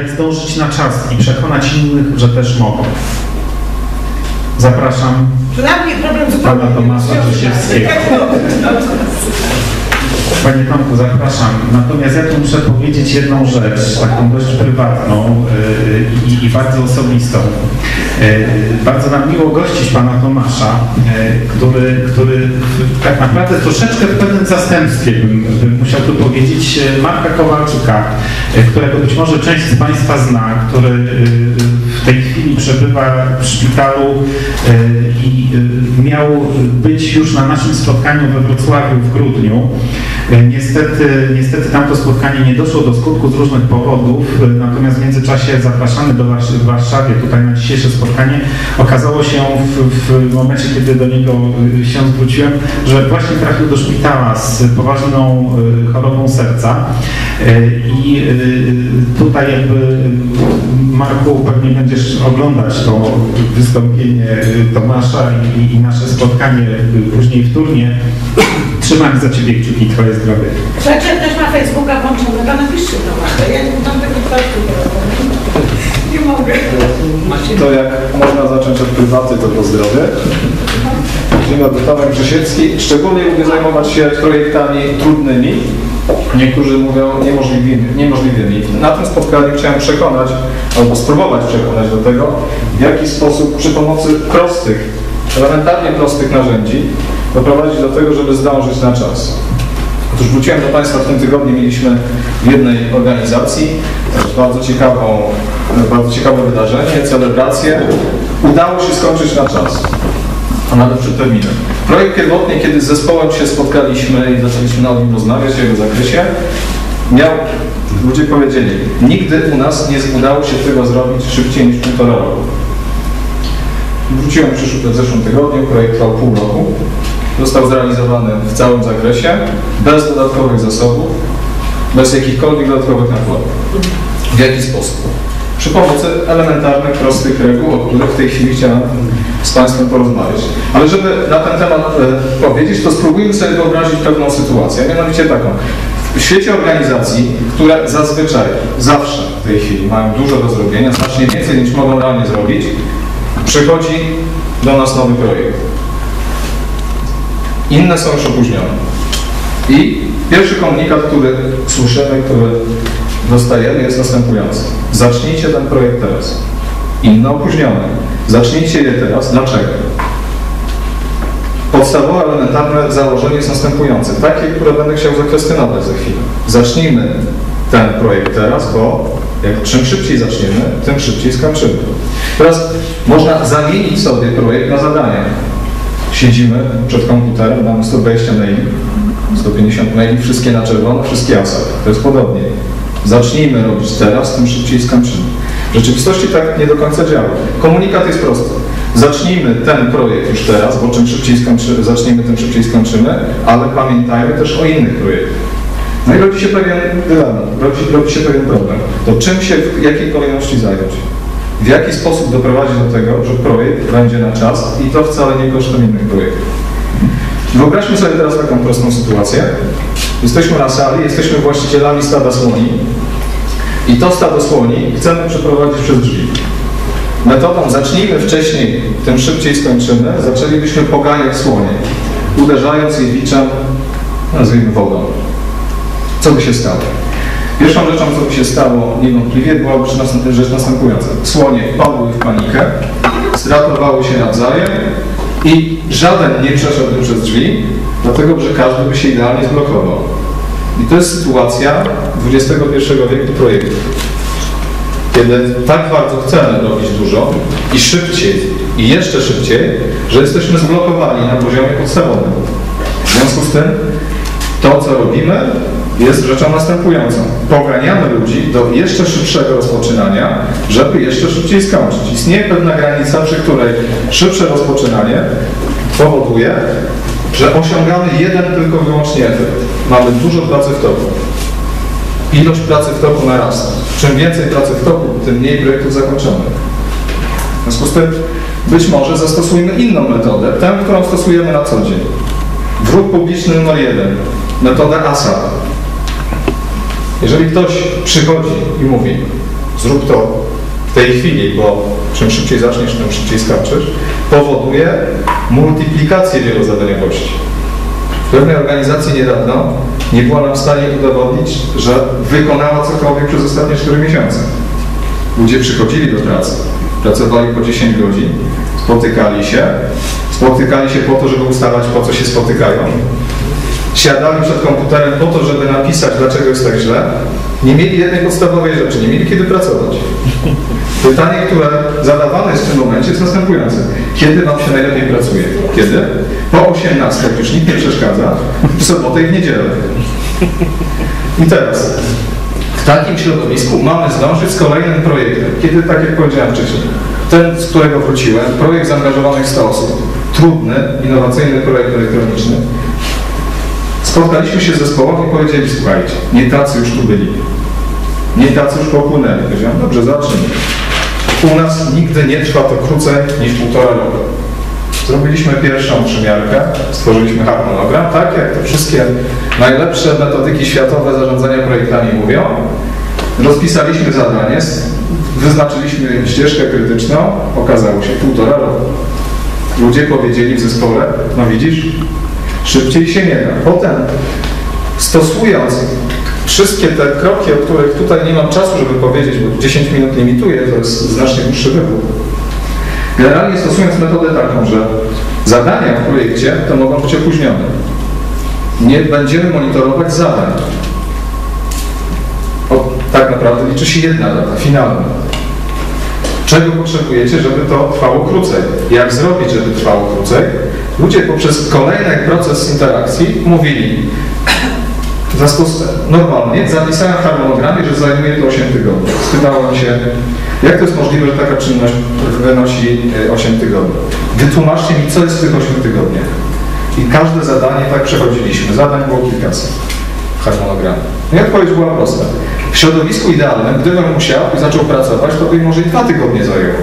jak zdążyć na czas i przekonać innych, że też mogą. Zapraszam Dla mnie problem Pana Tomasza Grzesiewskiego. Panie Tomku, zapraszam. Natomiast ja tu muszę powiedzieć jedną rzecz, taką dość prywatną yy, i, i bardzo osobistą. Yy, bardzo nam miło gościć Pana Tomasza, yy, który, który tak naprawdę troszeczkę w pewnym zastępstwie, bym, bym musiał tu powiedzieć, Marka Kowalczyka, którego być może część z Państwa zna, który w tej chwili przebywa w szpitalu i miał być już na naszym spotkaniu we Wrocławiu w grudniu. E, Niestety, niestety tamto spotkanie nie doszło do skutku z różnych powodów, e, natomiast w międzyczasie zapraszany do Wars- w Warszawie tutaj na dzisiejsze spotkanie okazało się w, w momencie, kiedy do niego e, się zwróciłem, że właśnie trafił do szpitala z poważną chorobą serca i tutaj jakby Marku pewnie będziesz oglądać to wystąpienie Tomasza i, i, nasze spotkanie później w turnie. Trzymam za Ciebie kciuki, Twoje zdrowie. Jak ktoś ma Facebooka włączone, to napiszcie do was. Ja nie mam tego projektu. Nie mogę. To jak można zacząć od prywaty, to pozdrowie. Dzień dobry, Tomek Grzesiecki. Szczególnie lubię zajmować się projektami trudnymi. Niektórzy mówią niemożliwymi. niemożliwymi. Na tym spotkaniu chciałem przekonać, albo spróbować przekonać do tego, w jaki sposób przy pomocy prostych, elementarnie prostych narzędzi doprowadzić do tego, żeby zdążyć na czas. Otóż wróciłem do Państwa w tym tygodniu, mieliśmy w jednej organizacji bardzo ciekawą, bardzo ciekawe wydarzenie, celebrację. Udało się skończyć na czas, a nawet przed terminem. Projekt pierwotnie, kiedy z zespołem się spotkaliśmy i zaczęliśmy o nim rozmawiać, w jego zakresie, miał, ludzie powiedzieli, nigdy u nas nie udało się tego zrobić szybciej niż półtora roku. Wróciłem w zeszłym tygodniu, projekt trwał pół roku. Został zrealizowany w całym zakresie, bez dodatkowych zasobów, bez jakichkolwiek dodatkowych nakładów. W jaki sposób? Przy pomocy elementarnych, prostych reguł, o których w tej chwili chciałem z Państwem porozmawiać. Ale żeby na ten temat e, powiedzieć, to spróbujmy sobie wyobrazić pewną sytuację, mianowicie taką. W świecie organizacji, które zazwyczaj, zawsze w tej chwili mają dużo do zrobienia, znacznie więcej niż mogą realnie zrobić, przychodzi do nas nowy projekt. Inne są już opóźnione. I pierwszy komunikat, który słyszymy, który dostajemy jest następujący. Zacznijcie ten projekt teraz. Inne opóźnione. Zacznijcie je teraz. Dlaczego? Podstawowe, elementarne założenie jest następujące. Takie, które będę chciał zakwestionować za chwilę. Zacznijmy ten projekt teraz, bo jak czym szybciej zaczniemy, tym szybciej skończymy. Teraz można zamienić sobie projekt na zadania. Siedzimy przed komputerem, mamy 120 maili, 150 maili, wszystkie na czerwono, wszystkie ASAP. To jest podobnie. Zacznijmy robić teraz, tym szybciej skończymy. W rzeczywistości tak nie do końca działa. Komunikat jest prosty. Zacznijmy ten projekt już teraz, bo czym szybciej skończy, zaczniemy, tym szybciej skończymy, ale pamiętajmy też o innych projektach. No i rodzi się pewien dylemat, rodzi, rodzi się pewien problem. To czym się, w jakiej kolejności zająć? W jaki sposób doprowadzić do tego, że projekt będzie na czas i to wcale nie kosztem innych projektów. Wyobraźmy sobie teraz taką prostą sytuację. Jesteśmy na sali, jesteśmy właścicielami stada słoni i to stado słoni chcemy przeprowadzić przez drzwi. Metodą zacznijmy wcześniej, tym szybciej skończymy, zaczęlibyśmy poganiać słonie, uderzając je biczem, nazwijmy wodą. Co by się stało? Pierwszą rzeczą, co by się stało niewątpliwie, byłaby rzecz następ- rzecz następująca. Słonie wpadły w panikę, zratowały się nawzajem i żaden nie przeszedłby przez drzwi, dlatego że każdy by się idealnie zblokował. I to jest sytuacja XXI wieku projektu. Kiedy tak bardzo chcemy robić dużo i szybciej, i jeszcze szybciej, że jesteśmy zblokowani na poziomie podstawowym. W związku z tym to, co robimy, jest rzeczą następującą. Poganiamy ludzi do jeszcze szybszego rozpoczynania, żeby jeszcze szybciej skończyć. Istnieje pewna granica, przy której szybsze rozpoczynanie powoduje, że osiągamy jeden tylko wyłącznie efekt. Mamy dużo pracy w toku. Ilość pracy w toku narasta. Czym więcej pracy w toku, tym mniej projektów zakończonych. W związku z tym być może zastosujmy inną metodę, tę, którą stosujemy na co dzień. Wróg publiczny numer jeden, metoda ASAP. Jeżeli ktoś przychodzi i mówi, zrób to w tej chwili, bo czym szybciej zaczniesz, tym szybciej skończysz, powoduje multiplikację wielozadaniowości. W pewnej organizacji niedawno nie była nam w stanie udowodnić, że wykonała cokolwiek przez ostatnie 4 miesiące. Ludzie przychodzili do pracy, pracowali po 10 godzin, spotykali się, spotykali się po to, żeby ustalać, po co się spotykają, siadali przed komputerem po to, żeby napisać, dlaczego jest tak źle, nie mieli jednej podstawowej rzeczy, nie mieli kiedy pracować. Pytanie, które zadawane jest w tym momencie jest następujące. Kiedy Wam się najlepiej pracuje? Kiedy? Po 18, jak już nikt nie przeszkadza, w sobotę i w niedzielę. I teraz, w takim środowisku mamy zdążyć z kolejnym projektem. Kiedy, tak jak powiedziałem wcześniej, ten, z którego wróciłem, projekt zaangażowanych 100 osób, trudny, innowacyjny projekt elektroniczny, spotkaliśmy się z zespołem i powiedzieli, słuchajcie, nie tacy już tu byli. Nie tacy już popłynęli. Powiedziałem, dobrze, zacznijmy. U nas nigdy nie trwa to krócej niż półtora roku. Zrobiliśmy pierwszą przymiarkę, stworzyliśmy harmonogram, tak jak to wszystkie najlepsze metodyki światowe zarządzania projektami mówią. Rozpisaliśmy zadanie, wyznaczyliśmy ścieżkę krytyczną, okazało się półtora roku. Ludzie powiedzieli w zespole, no widzisz, szybciej się nie da. Potem stosując wszystkie te kroki, o których tutaj nie mam czasu, żeby powiedzieć, bo 10 minut limituje, to jest znacznie dłuższy wybór. Generalnie stosując metodę taką, że zadania w projekcie to mogą być opóźnione. Nie będziemy monitorować zadań. O, tak naprawdę liczy się jedna data, finalna. Czego potrzebujecie, żeby to trwało krócej? Jak zrobić, żeby trwało krócej? Ludzie poprzez kolejny proces interakcji mówili, normalnie zapisałem w harmonogramie, że zajmuje to 8 tygodni. Spytałem się, jak to jest możliwe, że taka czynność wynosi 8 tygodni? Wytłumaczcie mi, co jest w tych 8 tygodniach. I każde zadanie tak przechodziliśmy. Zadań było kilkaset w harmonogramie. No i odpowiedź była prosta. W środowisku idealnym, gdybym musiał i zaczął pracować, to by może i dwa tygodnie zajęło.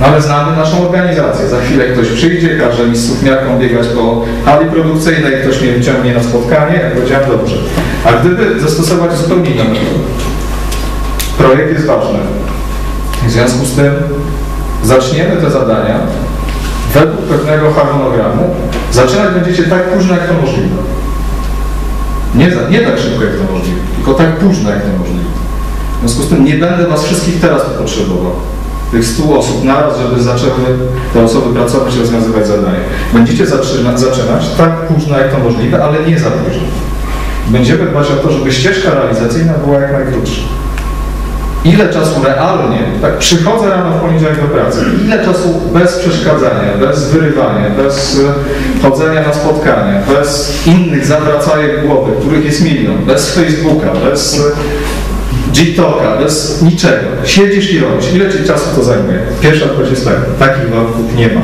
No ale znamy naszą organizację. Za chwilę ktoś przyjdzie, każe mi z sufniaką biegać po hali produkcyjnej, ktoś mnie wyciągnie na spotkanie, jak powiedziałem, dobrze. A gdyby zastosować zupełnie inną projekt jest ważny. W związku z tym zaczniemy te zadania według pewnego harmonogramu. Zaczynać będziecie tak późno, jak to możliwe. Nie, za, nie tak szybko, jak to możliwe, tylko tak późno, jak to możliwe. W związku z tym nie będę Was wszystkich teraz tu potrzebował tych 100 osób naraz, żeby zaczęły te osoby pracować i rozwiązywać zadania. Będziecie zaczynać, zaczynać tak późno, jak to możliwe, ale nie za późno. Będziemy dbać o to, żeby ścieżka realizacyjna była jak najkrótsza. Ile czasu realnie, tak przychodzę rano w poniedziałek do pracy, ile czasu bez przeszkadzania, bez wyrywania, bez chodzenia na spotkania, bez innych zawracajek głowy, których jest milion, bez Facebooka, bez G-Talka, bez niczego. Siedzisz i robisz. Ile ci czasu to zajmuje? Pierwsza odpowiedź jest tak, takich warunków nie ma.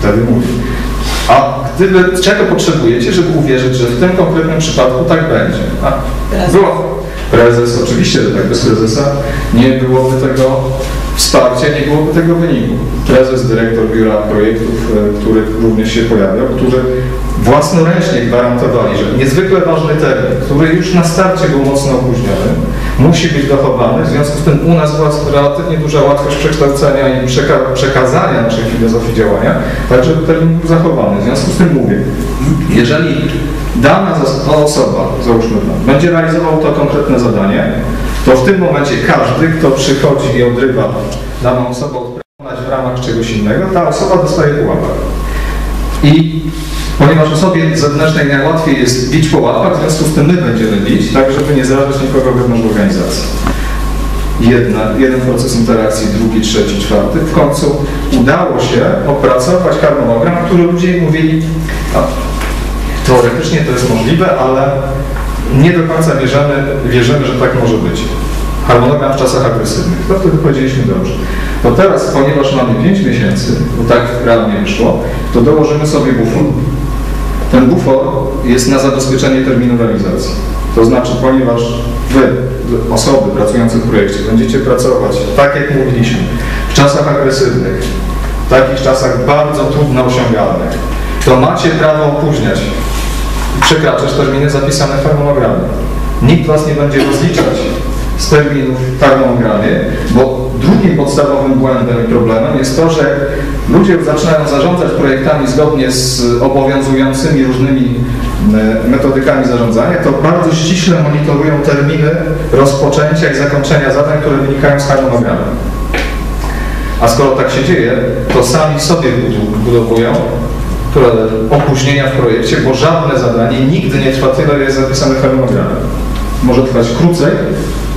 Wtedy mówię. A gdyby, czego potrzebujecie, żeby uwierzyć, że w tym konkretnym przypadku tak będzie? A, było. Prezes, oczywiście, że tak bez prezesa nie byłoby tego wsparcia, nie byłoby tego wyniku. Prezes, dyrektor biura projektów, e, który również się pojawiał, którzy własnoręcznie gwarantowali, że niezwykle ważny termin, który już na starcie był mocno opóźniony, musi być dochowany. W związku z tym u nas była relatywnie duża łatwość przekształcenia i przeka przekazania naszej filozofii działania, tak żeby termin był zachowany. W związku z tym mówię, jeżeli dana osoba, załóżmy będzie realizował to konkretne zadanie, to w tym momencie każdy, kto przychodzi i odrywa daną osobę od w ramach czegoś innego, ta osoba dostaje pułapkę. I ponieważ osobie zewnętrznej najłatwiej jest bić po łapach, w związku z tym my będziemy bić, tak żeby nie zarażać nikogo wewnątrz organizacji. Jedna, jeden proces interakcji, drugi, trzeci, czwarty. W końcu udało się opracować harmonogram, który ludzie mówili, teoretycznie to jest możliwe, ale nie do końca wierzymy, wierzymy, że tak może być. Harmonogram w czasach agresywnych. To wtedy powiedzieliśmy dobrze. To teraz, ponieważ mamy 5 miesięcy, bo tak realnie wyszło, to dołożymy sobie bufor. Ten bufor jest na zabezpieczenie terminu realizacji. To znaczy, ponieważ Wy, osoby pracujące w projekcie, będziecie pracować, tak jak mówiliśmy, w czasach agresywnych, w takich czasach bardzo trudno osiągalnych, to macie prawo opóźniać i przekraczać terminy zapisane w harmonogramie. Nikt Was nie będzie rozliczać z terminów w harmonogramie, bo drugim podstawowym błędem i problemem jest to, że ludzie zaczynają zarządzać projektami zgodnie z obowiązującymi różnymi e, metodykami zarządzania, to bardzo ściśle monitorują terminy rozpoczęcia i zakończenia zadań, które wynikają z harmonogramu. A skoro tak się dzieje, to sami sobie budowują opóźnienia w projekcie, bo żadne zadanie nigdy nie trwa tyle, ile jest zapisane w harmonogramie. Może trwać krócej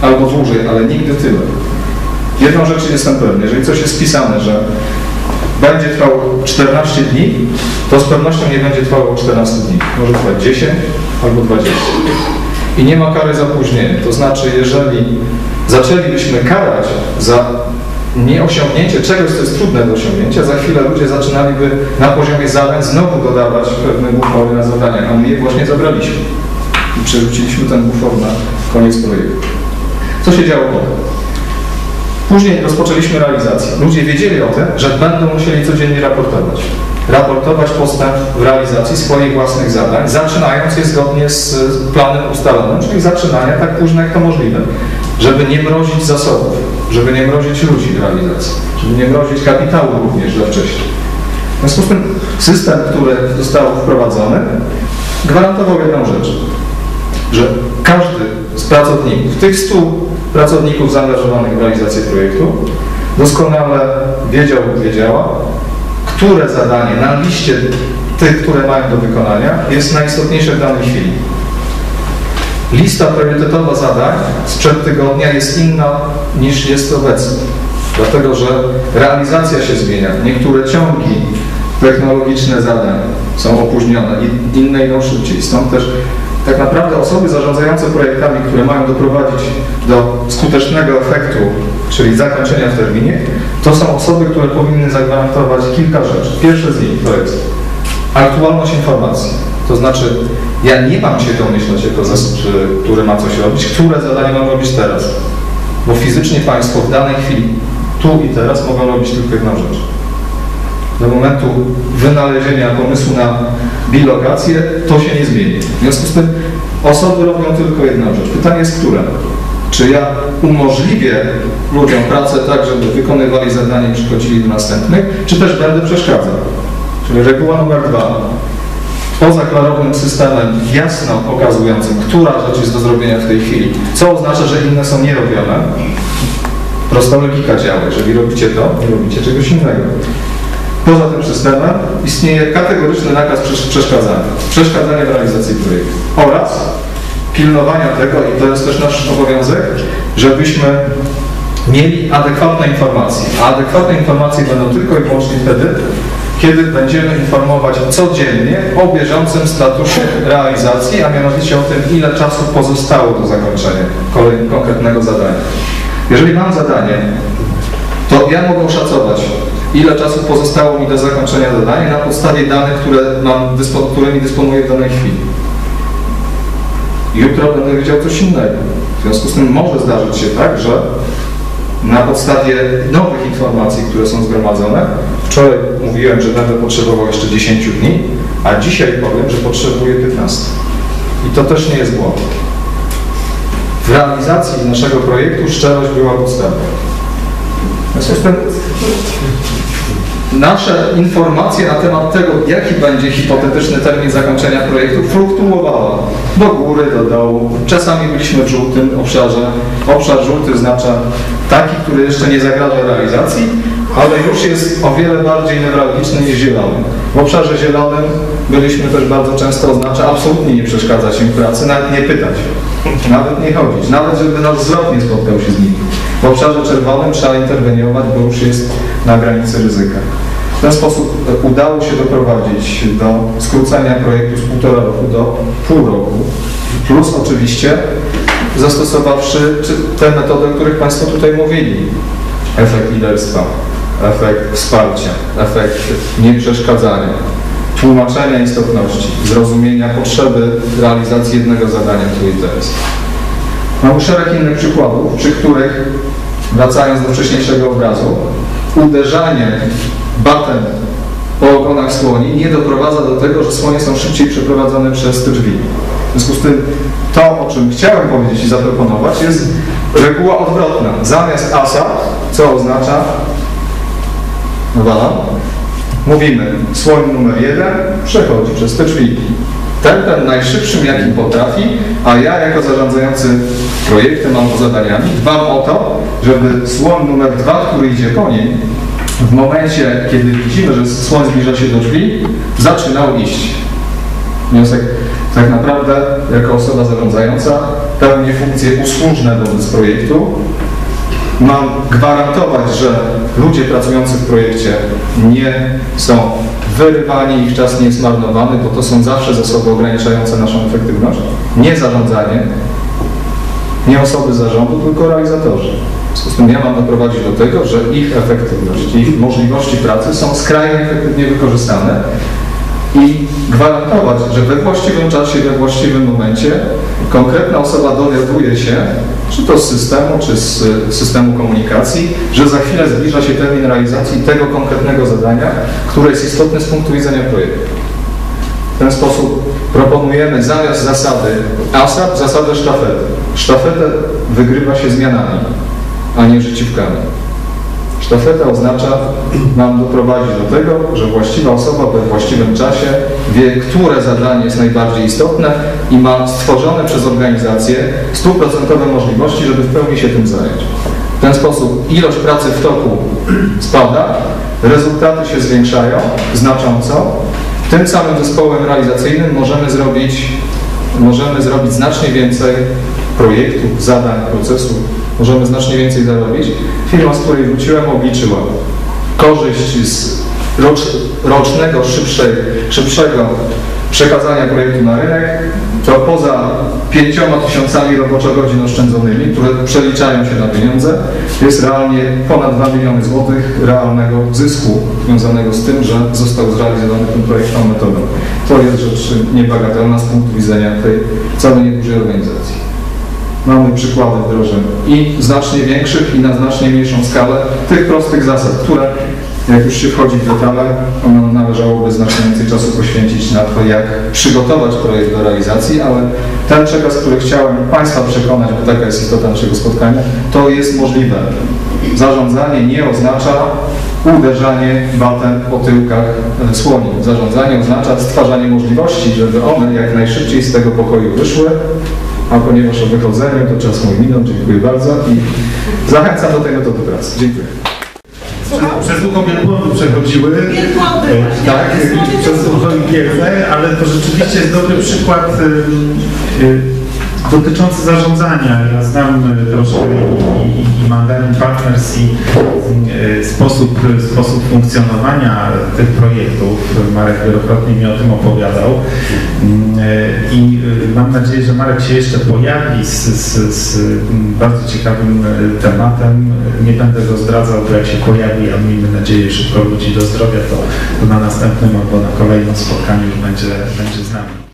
albo dłużej, ale nigdy tyle. Jedną rzecz jestem pewny, jeżeli coś jest spisane, że będzie trwał 14 dni, to z pewnością nie będzie trwało 14 dni. Może trwać 10 albo 20. I nie ma kary za opóźnienie. To znaczy, jeżeli zaczęlibyśmy karać za nieosiągnięcie czegoś, co jest trudne do osiągnięcia, za chwilę ludzie zaczynaliby na poziomie zadań znowu dodawać pewne bufory na zadania, a my je właśnie zabraliśmy. I przerzuciliśmy ten bufor na koniec projektu. Co się działo potem? Później rozpoczęliśmy realizację. Ludzie wiedzieli o tym, że będą musieli codziennie raportować. Raportować postęp w realizacji swoich własnych zadań, zaczynając je zgodnie z planem ustalonym, czyli zaczynania tak późno jak to możliwe, żeby nie mrozić zasobów, żeby nie mrozić ludzi w realizacji, żeby nie mrozić kapitału również za wcześnie. W związku z tym system, który został wprowadzony, gwarantował jedną rzecz, że każdy z pracowników, tych 100 pracowników zaangażowanych w realizację projektu, doskonale wiedział lub wiedziała, które zadanie na liście tych, które mają do wykonania, jest najistotniejsze w danej chwili. Lista priorytetowa zadań sprzed tygodnia jest inna niż jest obecnie. Dlatego, że realizacja się zmienia. Niektóre ciągi technologiczne zadań są opóźnione, inne idą szybciej. Stąd też tak naprawdę osoby zarządzające projektami, które mają doprowadzić do skutecznego efektu, czyli zakończenia w terminie, to są osoby, które powinny zagwarantować kilka rzeczy. Pierwsze z nich to jest aktualność informacji. To znaczy, ja nie mam się domyślać jako zasób, który ma coś robić, które zadanie mam robić teraz. Bo fizycznie Państwo w danej chwili, tu i teraz mogą robić tylko jedną rzecz. Do momentu wynalezienia pomysłu na bilokację to się nie zmieni. W związku z tym osoby robią tylko jedną rzecz. Pytanie jest, która? Czy ja umożliwię ludziom pracę tak, żeby wykonywali zadanie i przechodzili do następnych, czy też będę przeszkadzał? Czyli reguła numer dwa. Poza klarownym systemem jasno pokazującym, która rzecz jest do zrobienia w tej chwili, co oznacza, że inne są nierobione, prosta logika działa. Jeżeli robicie to, nie robicie czegoś innego. Poza tym systemem istnieje kategoryczny nakaz przesz- przeszkadzania. Przeszkadzania w realizacji projektu. Oraz pilnowania tego, i to jest też nasz obowiązek, żebyśmy mieli adekwatne informacje. A adekwatne informacje będą tylko i wyłącznie wtedy, kiedy będziemy informować codziennie o bieżącym statusie realizacji, a mianowicie o tym, ile czasu pozostało do zakończenia kolej- konkretnego zadania. Jeżeli mam zadanie, to ja mogę oszacować, ile czasu pozostało mi do zakończenia zadania na podstawie danych, które mam, którymi dysponuję w danej chwili. Jutro będę wiedział coś innego. W związku z tym może zdarzyć się tak, że na podstawie nowych informacji, które są zgromadzone, wczoraj mówiłem, że będę potrzebował jeszcze 10 dni, a dzisiaj powiem, że potrzebuję 15. I to też nie jest błąd. W realizacji naszego projektu szczerość była podstawą. W związku z tym nasze informacje na temat tego, jaki będzie hipotetyczny termin zakończenia projektu, fluktuowała do góry, do dołu. Czasami byliśmy w żółtym obszarze. Obszar żółty oznacza taki, który jeszcze nie zagraża realizacji, ale już jest o wiele bardziej newralgiczny niż zielony. W obszarze zielonym byliśmy też bardzo często oznacza absolutnie nie przeszkadzać im pracy, nawet nie pytać, nawet nie chodzić, nawet żeby nasz wzrok nie spotkał się z nim. W obszarze czerwonym trzeba interweniować, bo już jest na granicy ryzyka. W ten sposób udało się doprowadzić do skrócenia projektu z półtora roku do pół roku, plus oczywiście zastosowawszy te metody, o których Państwo tutaj mówili. Efekt liderstwa, efekt wsparcia, efekt nieprzeszkadzania, tłumaczenia istotności, zrozumienia potrzeby realizacji jednego zadania tu i teraz. Mamy szereg innych przykładów, przy których, wracając do wcześniejszego obrazu, uderzanie batem po ogonach słoni nie doprowadza do tego, że słonie są szybciej przeprowadzone przez te drzwi. W związku z tym to, o czym chciałem powiedzieć i zaproponować, jest reguła odwrotna. Zamiast ASAP, co oznacza? Walam. Mówimy, słoń numer jeden przechodzi przez te drzwi. Tempem najszybszym, jakim potrafi, a ja jako zarządzający projektem albo zadaniami dbam o to, żeby słoń numer dwa, który idzie po nim, w momencie, kiedy widzimy, że słoń zbliża się do drzwi, zaczynał iść. Wniosek tak naprawdę, jako osoba zarządzająca, pełnię funkcje usłużne wobec projektu, mam gwarantować, że ludzie pracujący w projekcie nie są wyrywani, ich czas nie jest marnowany, bo to są zawsze zasoby ograniczające naszą efektywność. Nie zarządzanie, nie osoby zarządu, tylko realizatorzy. W związku z tym ja mam doprowadzić do tego, że ich efektywność, ich możliwości pracy są skrajnie efektywnie wykorzystane i gwarantować, że we właściwym czasie, we właściwym momencie konkretna osoba dowiaduje się, czy to z systemu, czy z y, systemu komunikacji, że za chwilę zbliża się termin realizacji tego konkretnego zadania, które jest istotne z punktu widzenia projektu. W ten sposób proponujemy zamiast zasady ASAP zasadę sztafety. Sztafetę wygrywa się zmianami, a nie życiówkami. Sztafeta oznacza, mam doprowadzić do tego, że właściwa osoba we właściwym czasie wie, które zadanie jest najbardziej istotne i ma stworzone przez organizację stuprocentowe możliwości, żeby w pełni się tym zająć. W ten sposób ilość pracy w toku spada, rezultaty się zwiększają znacząco. Tym samym zespołem realizacyjnym możemy zrobić, możemy zrobić znacznie więcej projektów, zadań, procesów, możemy znacznie więcej zarobić. Firma, z której wróciłem, obliczyła korzyść z rocz, rocznego, szybszej, szybszego przekazania projektu na rynek, to poza pięcioma tysiącami roboczo-godzin oszczędzonymi, które przeliczają się na pieniądze, jest realnie ponad 2 miliony złotych realnego zysku związanego z tym, że został zrealizowany ten projekt tą metodą. To jest rzecz niebagatelna z punktu widzenia tej wcale niedużej organizacji. Mamy przykłady wdrożeń i znacznie większych i na znacznie mniejszą skalę tych prostych zasad, które jak już się wchodzi w detale, należałoby znacznie więcej czasu poświęcić na to, jak przygotować projekt do realizacji, ale ten przekaz, który chciałem Państwa przekonać, bo taka jest istota naszego spotkania, to jest możliwe. Zarządzanie nie oznacza uderzanie batem po tyłkach e, słoni. Zarządzanie oznacza stwarzanie możliwości, żeby one jak najszybciej z tego pokoju wyszły, a ponieważ o wychodzeniu to czas mój minął, dziękuję bardzo i zachęcam do tego do pracy. Dziękuję. Przez długą wielbłądy przechodziły. Wielbłądy, E. Tak, przez długą Gieldę, ale to rzeczywiście jest dobry przykład y, y, dotyczący zarządzania. Ja znam y, troszkę i, i, Mandarin Partners i y, sposób, sposób funkcjonowania tych projektów. Marek wielokrotnie mi o tym opowiadał. Mm, y, I mam nadzieję, że Marek się jeszcze pojawi z, z, z bardzo ciekawym tematem. Nie będę go zdradzał, bo jak się pojawi, a miejmy nadzieję szybko wróci do zdrowia, to, to na następnym albo na kolejnym spotkaniu będzie, będzie z nami.